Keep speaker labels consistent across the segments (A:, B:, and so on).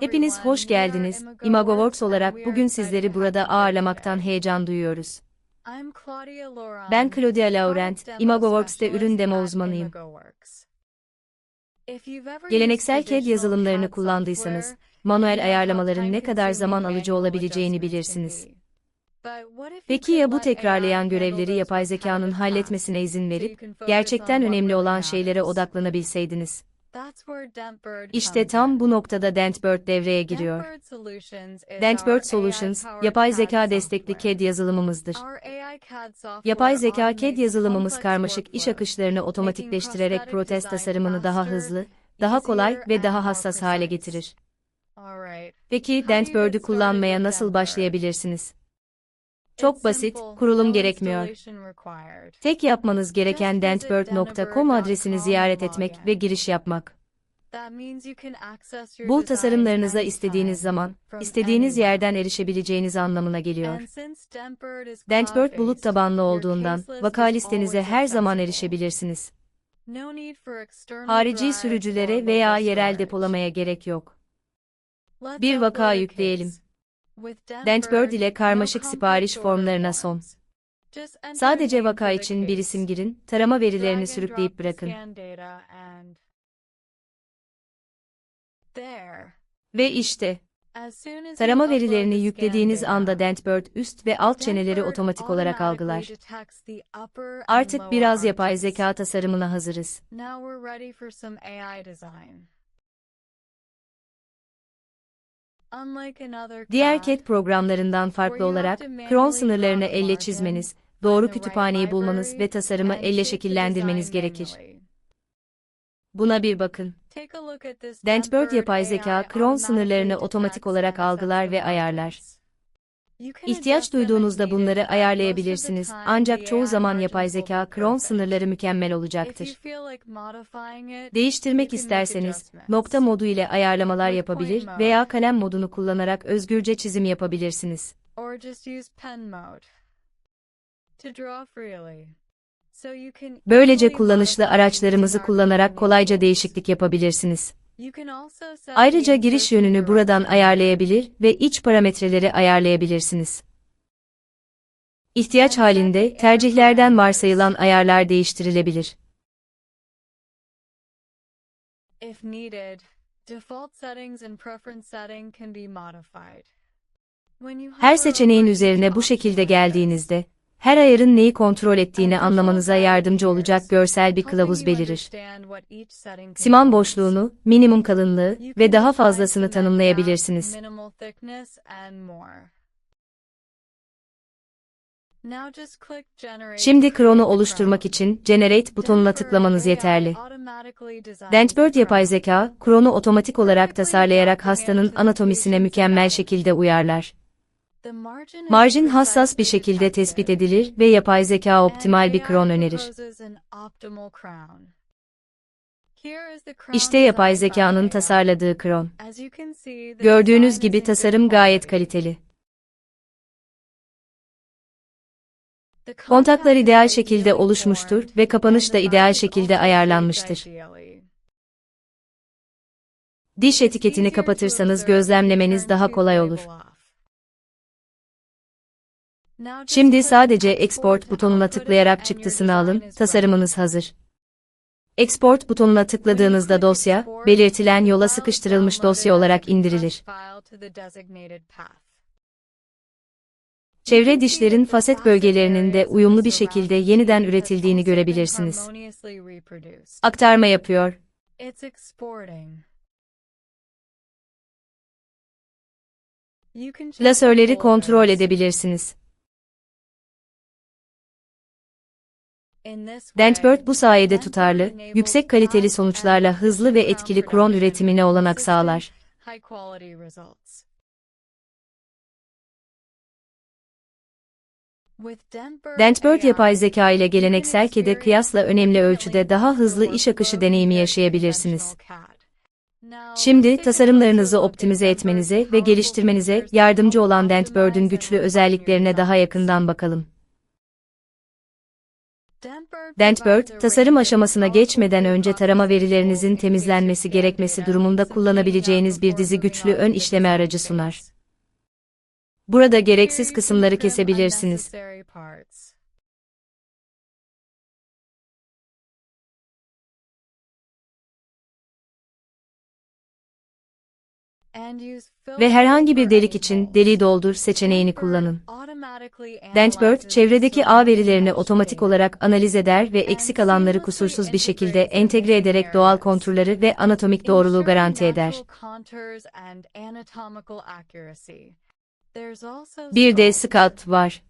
A: Hepiniz hoş geldiniz. Imagoworks olarak bugün sizleri burada ağırlamaktan heyecan duyuyoruz. Ben Claudia Laurent, Imagoworks'te ürün demo uzmanıyım. Geleneksel CAD yazılımlarını kullandıysanız, manuel ayarlamaların ne kadar zaman alıcı olabileceğini bilirsiniz. Peki ya bu tekrarlayan görevleri yapay zekanın halletmesine izin verip, gerçekten önemli olan şeylere odaklanabilseydiniz? İşte tam bu noktada Dentbird devreye giriyor. Dentbird Solutions, yapay zeka destekli CAD yazılımımızdır. Yapay zeka CAD yazılımımız karmaşık iş akışlarını otomatikleştirerek protez tasarımını daha hızlı, daha kolay ve daha hassas hale getirir. Peki Dentbird'ü kullanmaya nasıl başlayabilirsiniz? Çok basit, kurulum gerekmiyor. Tek yapmanız gereken dentbird.com adresini ziyaret etmek ve giriş yapmak. Bu tasarımlarınıza istediğiniz zaman, istediğiniz yerden erişebileceğiniz anlamına geliyor. Dentbird bulut tabanlı olduğundan, vaka listenize her zaman erişebilirsiniz. Harici sürücülere veya yerel depolamaya gerek yok. Bir vaka yükleyelim. Dentbird ile karmaşık sipariş formlarına son. Sadece vaka için bir isim girin, tarama verilerini sürükleyip bırakın. Ve işte, tarama verilerini yüklediğiniz anda Dentbird üst ve alt çeneleri otomatik olarak algılar. Artık biraz yapay zeka tasarımına hazırız. Diğer CAD programlarından farklı olarak, cron sınırlarını elle çizmeniz, doğru kütüphaneyi bulmanız ve tasarımı elle şekillendirmeniz gerekir. Buna bir bakın. Dentbird yapay zeka, cron sınırlarını otomatik olarak algılar ve ayarlar. İhtiyaç duyduğunuzda bunları ayarlayabilirsiniz, ancak çoğu zaman yapay zeka, cron sınırları mükemmel olacaktır. Değiştirmek isterseniz, nokta modu ile ayarlamalar yapabilir veya kalem modunu kullanarak özgürce çizim yapabilirsiniz. Böylece kullanışlı araçlarımızı kullanarak kolayca değişiklik yapabilirsiniz. Ayrıca giriş yönünü buradan ayarlayabilir ve iç parametreleri ayarlayabilirsiniz. İhtiyaç halinde tercihlerden varsayılan ayarlar değiştirilebilir.
B: If needed, default settings and preference setting can be modified.
A: Her seçeneğin üzerine bu şekilde geldiğinizde, her ayarın neyi kontrol ettiğini anlamanıza yardımcı olacak görsel bir kılavuz belirir. Siman boşluğunu, minimum kalınlığı ve daha fazlasını tanımlayabilirsiniz. Şimdi
B: the
A: oluşturmak için Generate butonuna tıklamanız yeterli. Dentbird yapay zeka, Chron'u otomatik olarak tasarlayarak hastanın anatomisine mükemmel şekilde uyarlar. Marjin hassas bir şekilde tespit edilir ve yapay zeka optimal bir kron önerir. İşte yapay zekanın tasarladığı kron. Gördüğünüz gibi tasarım gayet kaliteli. Kontaklar ideal şekilde oluşmuştur ve kapanış da ideal şekilde ayarlanmıştır. Diş etiketini kapatırsanız gözlemlemeniz daha kolay olur. Şimdi sadece
B: Export
A: Export
B: to
A: butonuna tıklayarak çıktısını alın, tasarımınız hazır. Export butonuna tıkladığınızda dosya, belirtilen yola sıkıştırılmış dosya olarak indirilir. Çevre dişlerin faset bölgelerinin de uyumlu bir şekilde yeniden üretildiğini görebilirsiniz. Aktarma yapıyor. Klasörleri kontrol edebilirsiniz. Dentbird bu sayede tutarlı, yüksek kaliteli sonuçlarla hızlı ve etkili kron üretimine olanak sağlar.
B: Dentbird
A: yapay zeka ile geleneksel
B: experience
A: kıyasla önemli ölçüde daha hızlı iş akışı deneyimi yaşayabilirsiniz. Şimdi tasarımlarınızı optimize etmenize ve geliştirmenize yardımcı olan Dentbird'ün güçlü özelliklerine daha yakından bakalım. Dentbird, tasarım aşamasına geçmeden önce tarama verilerinizin temizlenmesi gerekmesi durumunda kullanabileceğiniz bir dizi güçlü ön işleme aracı sunar. Burada gereksiz kısımları kesebilirsiniz.
B: Ve herhangi bir delik için deliği doldur seçeneğini kullanın.
A: Dentbird, çevredeki ağ verilerini otomatik olarak analiz eder ve eksik alanları kusursuz bir şekilde entegre ederek doğal konturları ve anatomik doğruluğu garanti eder. Bir de Scout var.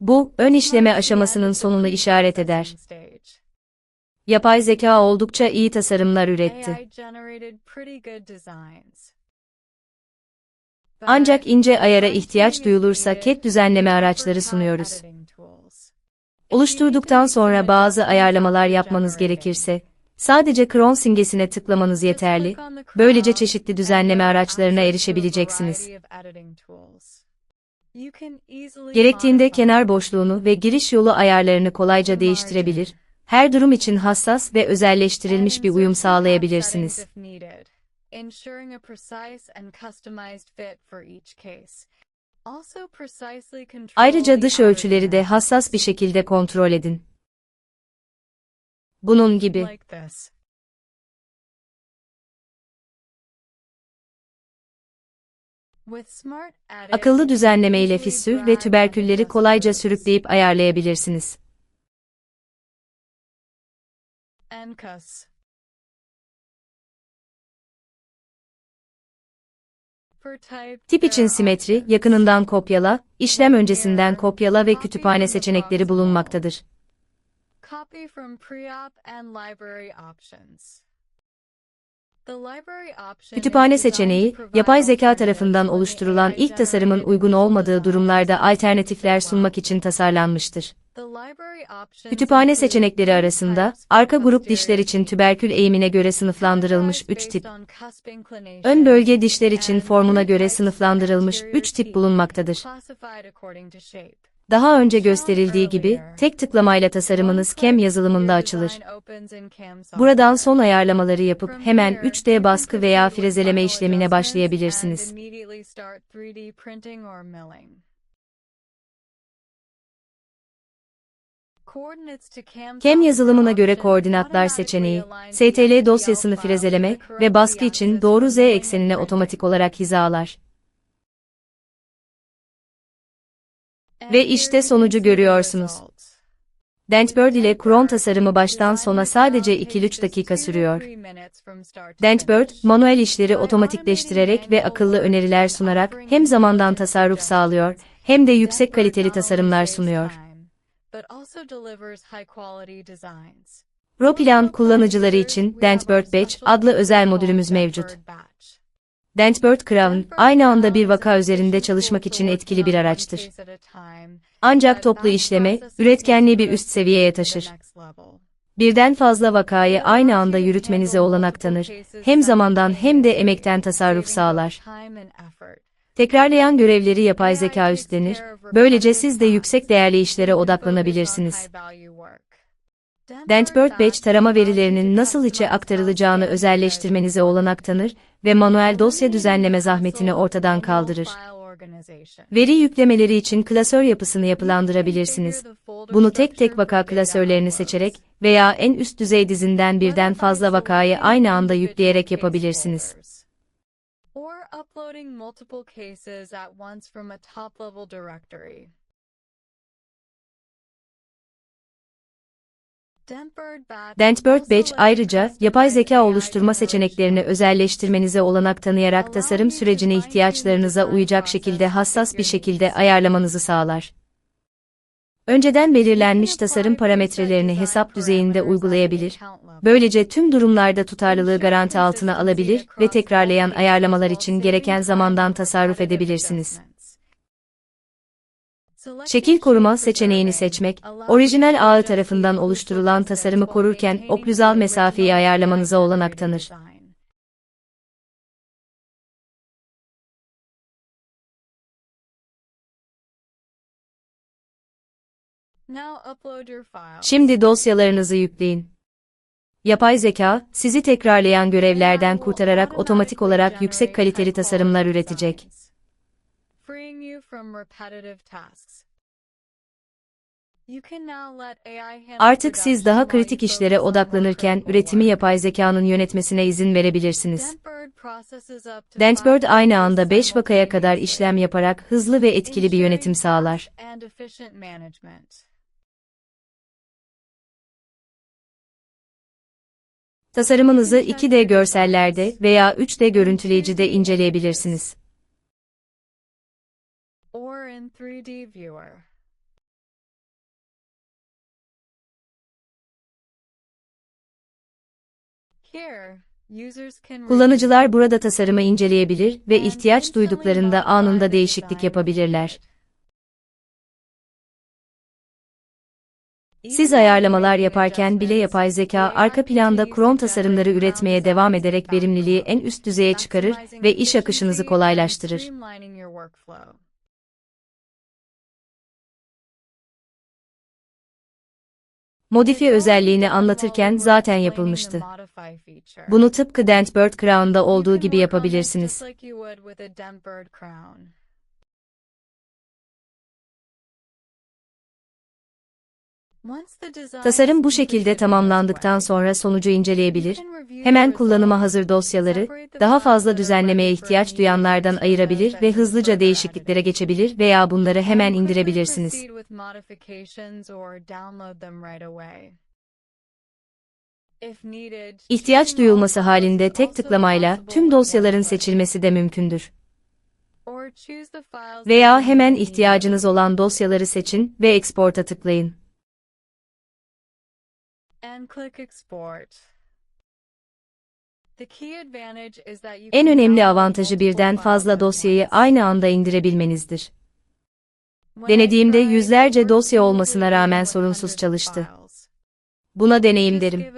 A: Bu, ön işleme aşamasının sonunu işaret eder. Yapay zeka oldukça iyi tasarımlar üretti. Ancak ince ayara ihtiyaç duyulursa CAD düzenleme araçları sunuyoruz. Oluşturduktan sonra bazı ayarlamalar yapmanız gerekirse, sadece Cron simgesine tıklamanız yeterli, böylece çeşitli düzenleme araçlarına erişebileceksiniz. Gerektiğinde kenar boşluğunu ve giriş yolu ayarlarını kolayca değiştirebilir, her durum için hassas ve özelleştirilmiş bir uyum sağlayabilirsiniz.
B: Ensuring a precise and customized fit for each case. Also precisely control
A: Ayrıca dış ölçüleri de hassas bir şekilde kontrol edin. Bunun gibi. Akıllı düzenleme ile fissür ve tüberkülleri kolayca sürükleyip ayarlayabilirsiniz.
B: NCUS.
A: Tip için simetri, yakınından kopyala, işlem öncesinden kopyala ve kütüphane seçenekleri bulunmaktadır. Kütüphane seçeneği, yapay zeka tarafından oluşturulan ilk tasarımın uygun olmadığı durumlarda alternatifler sunmak için tasarlanmıştır. Kütüphane seçenekleri arasında, arka grup dişler için tüberkül eğimine göre sınıflandırılmış
B: Categorized
A: 3 tip, ön bölge dişler için formuna göre sınıflandırılmış
B: anterior
A: 3 tip bulunmaktadır. Daha önce gösterildiği gibi, tek tıklamayla tasarımınız CAM yazılımında açılır. Buradan son ayarlamaları yapıp hemen 3D baskı veya frezeleme işlemine başlayabilirsiniz. CAM yazılımına göre koordinatlar seçeneği, STL dosyasını frezeleme ve baskı için doğru Z eksenine otomatik olarak hizalar. Ve işte sonucu görüyorsunuz. Dentbird ile Chrome tasarımı baştan sona sadece 2-3 dakika sürüyor. Dentbird, manuel işleri otomatikleştirerek ve akıllı öneriler sunarak hem zamandan tasarruf sağlıyor, hem de yüksek kaliteli tasarımlar sunuyor. Roplan kullanıcıları için Dentbird Batch adlı özel modülümüz mevcut. Dentbird Crown, aynı anda bir vaka üzerinde çalışmak için etkili bir araçtır. Ancak toplu işleme, üretkenliği bir üst seviyeye taşır. Birden fazla vakayı aynı anda yürütmenize olanak tanır, hem zamandan hem de emekten tasarruf sağlar. Tekrarlayan görevleri yapay zeka üstlenir, böylece siz de yüksek değerli işlere odaklanabilirsiniz. Dentbird Batch tarama verilerinin nasıl içe aktarılacağını özelleştirmenize olanak tanır ve manuel dosya düzenleme zahmetini ortadan kaldırır. Veri yüklemeleri için klasör yapısını yapılandırabilirsiniz. Bunu tek tek vaka klasörlerini seçerek veya en üst düzey dizinden birden fazla vakayı aynı anda yükleyerek yapabilirsiniz.
B: Uploading multiple cases at once from a top-level directory.
A: Dentbird Batch ayrıca, yapay zeka oluşturma seçeneklerini özelleştirmenize olanak tanıyarak tasarım sürecini ihtiyaçlarınıza uyacak şekilde hassas bir şekilde ayarlamanızı sağlar. Önceden belirlenmiş tasarım parametrelerini hesap düzeyinde uygulayabilir, böylece tüm durumlarda tutarlılığı garanti altına alabilir ve tekrarlayan ayarlamalar için gereken zamandan tasarruf edebilirsiniz. Şekil koruma seçeneğini seçmek, orijinal ağı tarafından oluşturulan tasarımı korurken oklüzal mesafeyi ayarlamanıza olanak tanır. Şimdi dosyalarınızı yükleyin. Yapay zeka, sizi tekrarlayan görevlerden kurtararak otomatik olarak yüksek kaliteli tasarımlar üretecek.
B: Freeing you from repetitive tasks. You can now let AI handle
A: Artık siz daha kritik işlere odaklanırken üretimi yapay zekanın yönetmesine izin verebilirsiniz.
B: Dentbird
A: aynı anda 5 vakaya kadar işlem yaparak hızlı ve etkili bir yönetim sağlar. Tasarımınızı 2D görsellerde veya 3D görüntüleyicide inceleyebilirsiniz.
B: Or in 3D viewer. Here, users can
A: Kullanıcılar burada tasarımı inceleyebilir ve ihtiyaç duyduklarında anında değişiklik yapabilirler. Siz ayarlamalar yaparken bile yapay zeka arka planda Chrome tasarımları üretmeye devam ederek verimliliği en üst düzeye çıkarır ve iş akışınızı kolaylaştırır. Modifiye özelliğini anlatırken zaten yapılmıştı. Bunu tıpkı Dentbird Crown'da olduğu gibi yapabilirsiniz. Tasarım bu şekilde tamamlandıktan sonra sonucu inceleyebilir, hemen kullanıma hazır dosyaları, daha fazla düzenlemeye ihtiyaç duyanlardan ayırabilir ve hızlıca değişikliklere geçebilir veya bunları hemen indirebilirsiniz. İhtiyaç duyulması halinde tek tıklamayla tüm dosyaların seçilmesi de mümkündür. Veya hemen ihtiyacınız olan dosyaları seçin ve export'a tıklayın. En önemli avantajı birden fazla dosyayı aynı anda indirebilmenizdir. Denediğimde yüzlerce dosya olmasına rağmen sorunsuz çalıştı. Buna deneyim derim.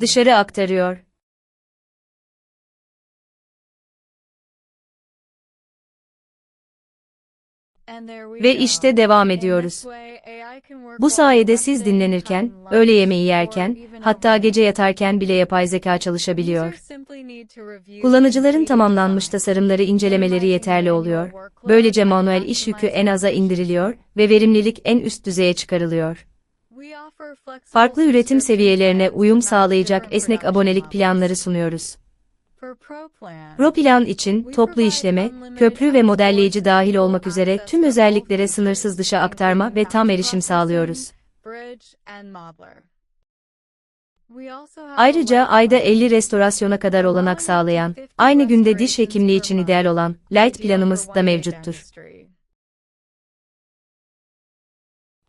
A: Dışarı aktarıyor. Ve işte devam ediyoruz. Bu sayede siz dinlenirken, öğle yemeği yerken, hatta gece yatarken bile yapay zeka çalışabiliyor. Kullanıcıların tamamlanmış tasarımları incelemeleri yeterli oluyor. Böylece manuel iş yükü en aza indiriliyor ve verimlilik en üst düzeye çıkarılıyor. Farklı üretim seviyelerine uyum sağlayacak esnek abonelik planları sunuyoruz. Pro plan için toplu işleme, köprü ve modelleyici dahil olmak üzere tüm özelliklere sınırsız dışa aktarma ve tam erişim sağlıyoruz. Ayrıca ayda 50 restorasyona kadar olanak sağlayan, aynı günde diş hekimliği için ideal olan Light planımız da mevcuttur.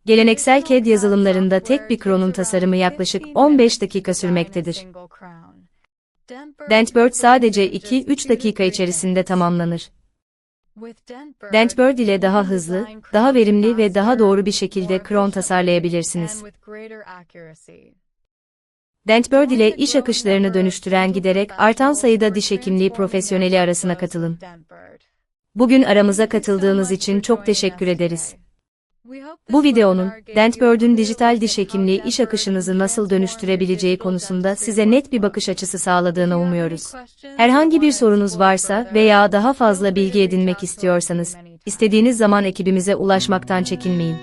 A: Geleneksel CAD yazılımlarında tek bir kronun tasarımı yaklaşık 15 dakika sürmektedir. Dentbird sadece 2-3 dakika içerisinde tamamlanır. Dentbird ile daha hızlı, daha verimli ve daha doğru bir şekilde kron tasarlayabilirsiniz. Dentbird ile iş akışlarını dönüştüren giderek artan sayıda diş hekimliği profesyoneli arasına katılın. Bugün aramıza katıldığınız için çok teşekkür ederiz. Bu videonun, Dentbird'ün dijital diş hekimliği iş akışınızı nasıl dönüştürebileceği konusunda size net bir bakış açısı sağladığını umuyoruz. Herhangi bir sorunuz varsa veya daha fazla bilgi edinmek istiyorsanız, istediğiniz zaman ekibimize ulaşmaktan çekinmeyin.